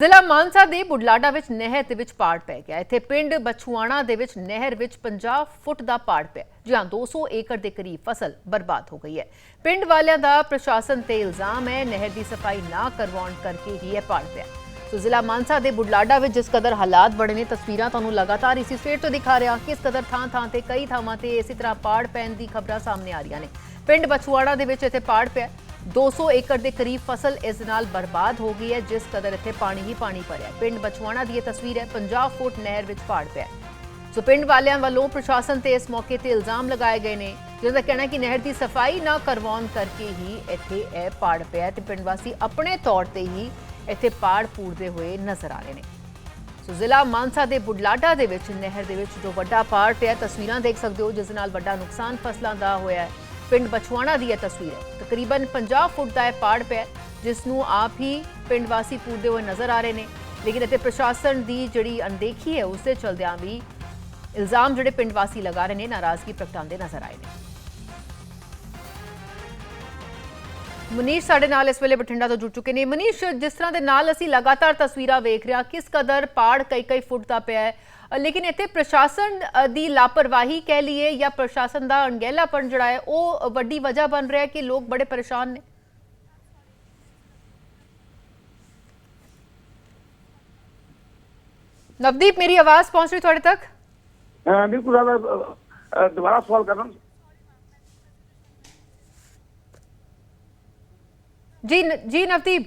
ਜ਼ਿਲ੍ਹਾ ਮਾਨਸਾ ਦੇ ਬੁਢਲਾਡਾ ਵਿੱਚ ਨਹਿਰ ਦੇ ਵਿੱਚ ਪਾੜ ਪੈ ਗਿਆ। ਇੱਥੇ ਪਿੰਡ ਬਛੂਆਣਾ ਦੇ ਵਿੱਚ ਨਹਿਰ ਵਿੱਚ 50 ਫੁੱਟ ਦਾ ਪਾੜ ਪਿਆ ਜਿਹਾਂ 200 ਏਕੜ ਦੇ ਕਰੀਬ ਫਸਲ ਬਰਬਾਦ ਹੋ ਗਈ ਹੈ। ਪਿੰਡ ਵਾਲਿਆਂ ਦਾ ਪ੍ਰਸ਼ਾਸਨ ਤੇ ਇਲਜ਼ਾਮ ਹੈ, ਨਹਿਰ ਦੀ ਸਫ਼ਾਈ ਨਾ ਕਰਵਾਉਣ ਕਰਕੇ ਹੀ ਇਹ ਪਾੜ ਪਿਆ। ਸੋ ਜ਼ਿਲ੍ਹਾ ਮਾਨਸਾ ਦੇ ਬੁਢਲਾਡਾ ਵਿੱਚ ਜਿਸ ਕਦਰ ਹਾਲਾਤ ਬੜੇ ਨੇ, ਤਸਵੀਰਾਂ ਤੁਹਾਨੂੰ ਲਗਾਤਾਰ ਇਸੇ ਸਟੇਟ ਤੋਂ ਦਿਖਾ ਰਿਹਾ ਕਿਸ ਕਦਰ ਥਾਂ ਥਾਂ ਤੇ ਕਈ ਥਾਵਾਂ ਤੇ ਇਸੇ ਤਰ੍ਹਾਂ ਪਾੜ ਪੈਣ ਦੀ ਖਬਰਾਂ ਸਾਹਮਣੇ ਆ ਰਹੀਆਂ ਨੇ। ਪਿੰਡ ਬਛੂਆੜਾ ਦੇ ਵਿੱਚ ਇੱਥੇ ਪਾੜ ਪਿਆ। 200 ਏਕੜ ਦੇ ਕਰੀਬ ਫਸਲ ਇਸ ਨਾਲ ਬਰਬਾਦ ਹੋ ਗਈ ਹੈ, ਜਿਸ ਕਦਰ ਇੱਥੇ ਪਾਣੀ ਹੀ ਪਾਣੀ ਭਰਿਆ ਪਿੰਡ ਬਚਵਾਣਾ ਦੀ ਇਹ ਤਸਵੀਰ ਹੈ 50 ਫੁੱਟ ਨਹਿਰ ਵਿੱਚ ਪਾੜ ਪਿਆ ਸੋ ਪਿੰਡ ਵਾਲਿਆਂ ਵੱਲੋਂ ਪ੍ਰਸ਼ਾਸਨ ਤੇ ਇਸ ਮੌਕੇ ਤੇ ਇਲਜ਼ਾਮ ਲਗਾਏ ਗਏ ਨੇ ਜਿਸ ਦਾ ਕਹਿਣਾ ਕਿ ਨਹਿਰ ਦੀ ਸਫ਼ਾਈ ਨਾ ਕਰਵਾਉਣ ਕਰਕੇ ਹੀ ਇੱਥੇ ਇਹ ਪਾੜ ਪਿਆ ਹੈ ਤੇ ਪਿੰਡ ਵਾਸੀ ਆਪਣੇ ਤੌਰ ਤੇ ਹੀ ਇੱਥੇ ਪਾੜ ਪੂਰਦੇ ਹੋਏ ਨਜ਼ਰ ਆ ਰਹੇ ਨੇ। ਸੋ ਜ਼ਿਲ੍ਹਾ ਮਾਨਸਾ ਦੇ ਬੁਢਲਾਡਾ ਦੇ ਵਿੱਚ ਨਹਿਰ ਦੇ ਵਿੱਚ ਜੋ ਵੱਡਾ ਪਾੜ ਪਿਆ ਤਸਵੀਰਾਂ ਦੇਖ ਸਕਦੇ ਹੋ, ਜਿਸ ਨਾਲ ਵੱਡਾ ਨੁਕਸਾਨ ਫਸਲਾਂ ਦਾ ਹੋਇਆ ਹੈ। ਪਿੰਡ ਬਛਵਾਣਾ ਦੀ ਇਹ ਤਸਵੀਰ ਹੈ। ਤਕਰੀਬਨ 50 ਫੁੱਟ ਦਾ ਇਹ ਪਾੜ ਪਿਆ ਜਿਸ ਨੂੰ ਆਪ ਹੀ ਪਿੰਡ ਵਾਸੀ ਪੂਰਦੇ ਹੋਏ ਨਜ਼ਰ ਆ ਰਹੇ ਨੇ। ਲੇਕਿਨ ਇੱਥੇ ਪ੍ਰਸ਼ਾਸਨ ਦੀ ਜਿਹੜੀ ਅਣਦੇਖੀ ਹੈ ਉਸ ਚਲਦਿਆਂ ਵੀ ਇਲਜ਼ਾਮ ਜਿਹੜੇ ਪਿੰਡ ਵਾਸੀ ਲਗਾ ਰਹੇ ਨੇ, ਨਾਰਾਜ਼ਗੀ ਪ੍ਰਗਟਾਉਂਦੇ ਨਜ਼ਰ ਆਏ ਨੇ। ਮਨੀਸ਼ ਸਾਡੇ ਨਾਲ ਇਸ ਵੇਲੇ ਬਠਿੰਡਾ ਤੋਂ ਜੁੜ ਚੁੱਕੇ ਨੇ। ਮਨੀਸ਼, ਜਿਸ ਤਰ੍ਹਾਂ ਦੇ ਨਾਲ ਅਸੀਂ ਲਗਾਤਾਰ ਤਸਵੀਰਾਂ ਵੇਖ ਰਿਹਾ ਕਿਸ ਕਦਰ ਪਾੜ ਕਈ ਕਈ ਫੁੱਟ ਦਾ ਪਿਆ ਹੈ। ਲੇਕਿਨ ਇੱਥੇ ਪ੍ਰਸ਼ਾਸਨ ਦੀ ਲਾਪਰਵਾਹੀ ਕਹਿ ਲਈਏ ਜਾਂ ਪ੍ਰਸ਼ਾਸਨ ਦਾ ਅਣਗਹਿਲਾਪਣ ਜਿਹੜਾ ਹੈ, ਉਹ ਵੱਡੀ ਵਜ੍ਹਾ ਬਣ ਰਿਹਾ ਹੈ ਕਿ ਲੋਕ ਬੜੇ ਪਰੇਸ਼ਾਨ ਨੇ। ਨਵਦੀਪ, ਮੇਰੀ ਆਵਾਜ਼ ਪਹੁੰਚ ਰਹੀ ਤੁਹਾਡੇ ਤੱਕ? ਬਿਲਕੁਲ ਦੁਬਾਰਾ ਸਵਾਲ ਕਰਨਾ। ਜੀ ਜੀ ਨਵਦੀਪ।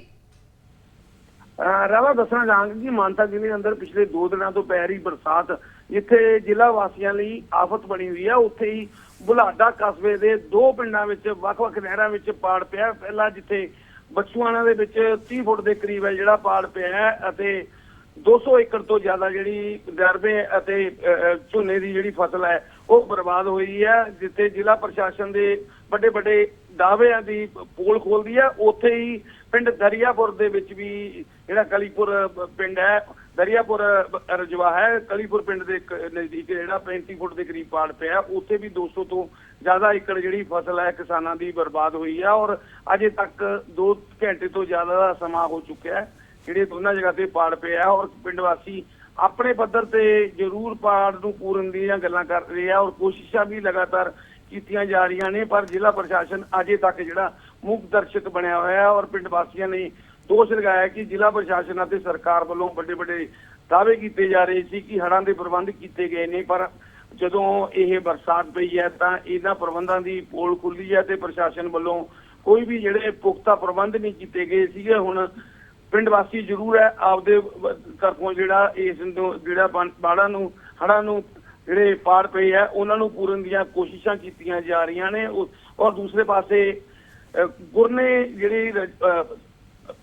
ਅਹ, ਦੱਸਣਾ ਚਾਹਾਂਗਾ ਕਿ ਮਾਨਸਾ ਜ਼ਿਲ੍ਹੇ ਦੇ ਅੰਦਰ ਪਿਛਲੇ 2 ਦਿਨਾਂ ਤੋਂ ਪੈ ਰਹੀ ਬਰਸਾਤ ਜਿੱਥੇ ਜ਼ਿਲ੍ਹਾ ਵਾਸੀਆਂ ਲਈ ਆਫਤ ਬਣੀ ਹੋਈ ਹੈ ਉੱਥੇ ਹੀ ਬੁਲਾਡਾ ਕਸਬੇ ਦੇ ਦੋ ਪਿੰਡਾਂ ਵਿੱਚ ਵੱਖ-ਵੱਖ ਨਹਿਰਾਂ ਵਿੱਚ ਪਾੜ ਪਿਆ। ਪਹਿਲਾਂ ਜਿੱਥੇ ਬਚੂਆਣਾ ਦੇ ਵਿੱਚ 30 ਫੁੱਟ ਦੇ ਕਰੀਬ ਹੈ ਜਿਹੜਾ ਪਾੜ ਪਿਆ ਅਤੇ 200 ਏਕੜ ਤੋਂ ਜ਼ਿਆਦਾ ਜਿਹੜੀ ਦਰਬੇ ਅਤੇ ਝੋਨੇ ਦੀ ਜਿਹੜੀ ਫਸਲ ਹੈ, ਉਹ ਬਰਬਾਦ ਹੋਈ ਹੈ, ਜਿੱਥੇ ਜ਼ਿਲ੍ਹਾ ਪ੍ਰਸ਼ਾਸਨ ਦੇ ਵੱਡੇ ਵੱਡੇ ਦਾਅਵਿਆਂ ਦੀ ਪੋਲ ਖੋਲਦੀ ਹੈ, ਉੱਥੇ ਹੀ ਪਿੰਡ ਦਰਿਆਪੁਰ ਦੇ ਵਿੱਚ ਵੀ ਜਿਹੜਾ ਕਲੀਪੁਰ ਪਿੰਡ ਹੈ, ਦਰਿਆਪੁਰ ਰਜਵਾ ਹੈ, ਕਲੀਪੁਰ ਪਿੰਡ ਦੇ ਨਜ਼ਦੀਕ ਜਿਹੜਾ 35 ਫੁੱਟ ਦੇ ਕਰੀਬ ਪਾੜ ਪਿਆ, ਉੱਥੇ ਵੀ 200 ਤੋਂ ਜ਼ਿਆਦਾ ਏਕੜ ਜਿਹੜੀ ਫਸਲ ਹੈ, ਕਿਸਾਨਾਂ ਦੀ ਬਰਬਾਦ ਹੋਈ ਹੈ ਔਰ ਅਜੇ ਤੱਕ 2 ਘੰਟੇ ਤੋਂ ਜ਼ਿਆਦਾ ਦਾ ਸਮਾਂ ਹੋ ਚੁੱਕਿਆ ਹੈ। ਜਿਹੜੇ ਦੋਨਾਂ ਜਗ੍ਹਾ ਤੇ ਪਾੜ ਪਿਆ ਔਰ ਪਿੰਡ ਵਾਸੀ ਆਪਣੇ ਪੱਧਰ ਤੇ ਜ਼ਰੂਰ ਪਾੜ ਨੂੰ ਪੂਰਨ ਦੀਆਂ ਗੱਲਾਂ ਕਰ ਰਹੇ ਆ ਔਰ ਕੋਸ਼ਿਸ਼ਾਂ ਵੀ ਲਗਾਤਾਰ ਕੀਤੀਆਂ ਜਾ ਰਹੀਆਂ ਨੇ, ਪਰ ਜ਼ਿਲ੍ਹਾ ਪ੍ਰਸ਼ਾਸਨ ਅਜੇ ਤੱਕ ਜਿਹੜਾ ਮੁੱਖ ਦਰਸ਼ਕ ਬਣਿਆ ਹੋਇਆ ਹੈ ਔਰ ਪਿੰਡ ਵਾਸੀਆਂ ਨੇ ਦੋਸ਼ ਲਗਾਇਆ ਕਿ ਜ਼ਿਲ੍ਹਾ ਪ੍ਰਸ਼ਾਸਨ ਅਤੇ ਸਰਕਾਰ ਵੱਲੋਂ ਵੱਡੇ ਵੱਡੇ ਦਾਅਵੇ ਕੀਤੇ ਜਾ ਰਹੇ ਸੀ ਕਿ ਹੜ੍ਹਾਂ ਦੇ ਪ੍ਰਬੰਧ ਕੀਤੇ ਗਏ ਨੇ, ਪਰ ਜਦੋਂ ਇਹ ਬਰਸਾਤ ਪਈ ਹੈ ਤਾਂ ਇਹਨਾਂ ਪ੍ਰਬੰਧਾਂ ਦੀ ਪੋਲ ਖੁੱਲੀ ਹੈ ਤੇ ਪ੍ਰਸ਼ਾਸਨ ਵੱਲੋਂ ਕੋਈ ਵੀ ਜਿਹੜੇ ਪੁਖਤਾ ਪ੍ਰਬੰਧ ਨਹੀਂ ਕੀਤੇ ਗਏ ਸੀਗੇ। ਹੁਣ ਪਿੰਡ ਵਾਸੀ ਜ਼ਰੂਰ ਹੈ ਆਪਦੇ ਵ- ਤਰਫੋਂ ਜਿਹੜਾ ਇਸ ਨੂੰ ਜਿਹੜਾ ਬਣ- ਨੂੰ ਹੜ੍ਹਾਂ ਨੂੰ ਜਿਹੜੇ ਪਾੜ ਪਏ ਆ ਉਹਨਾਂ ਨੂੰ ਪੂਰਨ ਦੀਆਂ ਕੋਸ਼ਿਸ਼ਾਂ ਕੀਤੀਆਂ ਜਾ ਰਹੀਆਂ ਨੇ। ਔਰ ਦੂਸਰੇ ਪਾਸੇ ਅਹ, ਗੁਰਨੇ ਜਿਹੜੀ ਰ-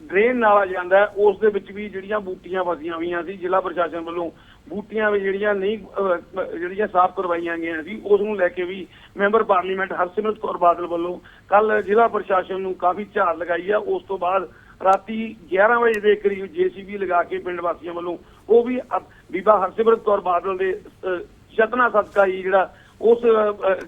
ਡਰੇਨ ਨਾਲਾ ਜਾਂਦਾ ਹੈ, ਉਸ ਦੇ ਵਿੱਚ ਵੀ ਜਿਹੜੀਆਂ ਬੂਟੀਆਂ ਵਸੀਆਂ ਹੋਈਆਂ ਸੀ ਜ਼ਿਲ੍ਹਾ ਪ੍ਰਸ਼ਾਸਨ ਵੱਲੋਂ ਬੂਟੀਆਂ ਵੀ ਜਿਹੜੀਆਂ ਨਹੀਂ ਜਿਹੜੀਆਂ ਸਾਫ਼ ਕਰਵਾਈਆਂ ਗਈਆਂ ਸੀ ਉਸ ਨੂੰ ਲੈ ਕੇ ਵੀ ਮੈਂਬਰ ਪਾਰਲੀਮੈਂਟ ਹਰਸਿਮਰਤ ਕੌਰ ਬਾਦਲ ਵੱਲੋਂ ਕੱਲ ਜ਼ਿਲ੍ਹਾ ਪ੍ਰਸ਼ਾਸਨ ਨੂੰ ਕਾਫੀ ਝਾੜ ਲਗਾਈ ਆ। ਉਸ ਤੋਂ ਬਾਅਦ ਰਾਤੀ 11 ਵਜੇ ਦੇ ਕਰੀਬ ਜੀਸੀਬੀ ਲਗਾ ਕੇ ਪਿੰਡ ਵਾਸੀਆਂ ਵੱਲੋਂ ਉਹ ਵੀ ਬੀਬਾ ਹਰਸਿਮਰਤ ਕੌਰ ਬਾਦਲ ਦੇ ਅਹ, ਸਦਕਾ ਹੀ ਜਿਹੜਾ ਉਸ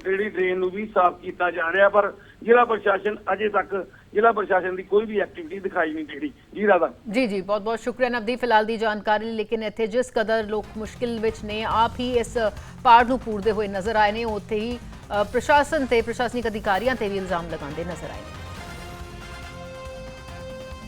ਜਿਹੜੀ ਡਰੇਨ ਨੂੰ ਵੀ ਸਾਫ਼ ਕੀਤਾ ਜਾ ਰਿਹਾ ਪਰ ਜ਼ਿਲ੍ਹਾ ਪ੍ਰਸ਼ਾਸਨ ਅਜੇ ਤੱਕ ਜ਼ਿਲ੍ਹਾ ਪ੍ਰਸ਼ਾਸਨ ਦੀ ਕੋਈ ਵੀ ਐਕਟੀਵਿਟੀ ਦਿਖਾਈ ਨਹੀਂ ਦੇ ਰਹੀ ਜੀ ਰਾਧਾ ਜੀ ਜੀ ਬਹੁਤ ਬਹੁਤ ਸ਼ੁਕਰੀਆ ਨਵਦੀਪ ਫਿਲਹਾਲ ਦੀ ਜਾਣਕਾਰੀ ਲਈ। ਲੇਕਿਨ ਇੱਥੇ ਜਿਸ ਕਦਰ ਲੋਕ ਮੁਸ਼ਕਿਲ ਵਿੱਚ ਨੇ ਆਪ ਹੀ ਇਸ ਪਾੜ ਨੂੰ ਪੂਰਦੇ ਹੋਏ ਨਜ਼ਰ ਆਏ ਨੇ ਉੱਥੇ ਹੀ ਪ੍ਰਸ਼ਾਸਨ ਤੇ ਪ੍ਰਸ਼ਾਸਨਿਕ ਅਧਿਕਾਰੀਆਂ ਤੇ ਵੀ ਇਲਜ਼ਾਮ ਲਗਾਉਂਦੇ ਨਜ਼ਰ ਆਏ ਨੇ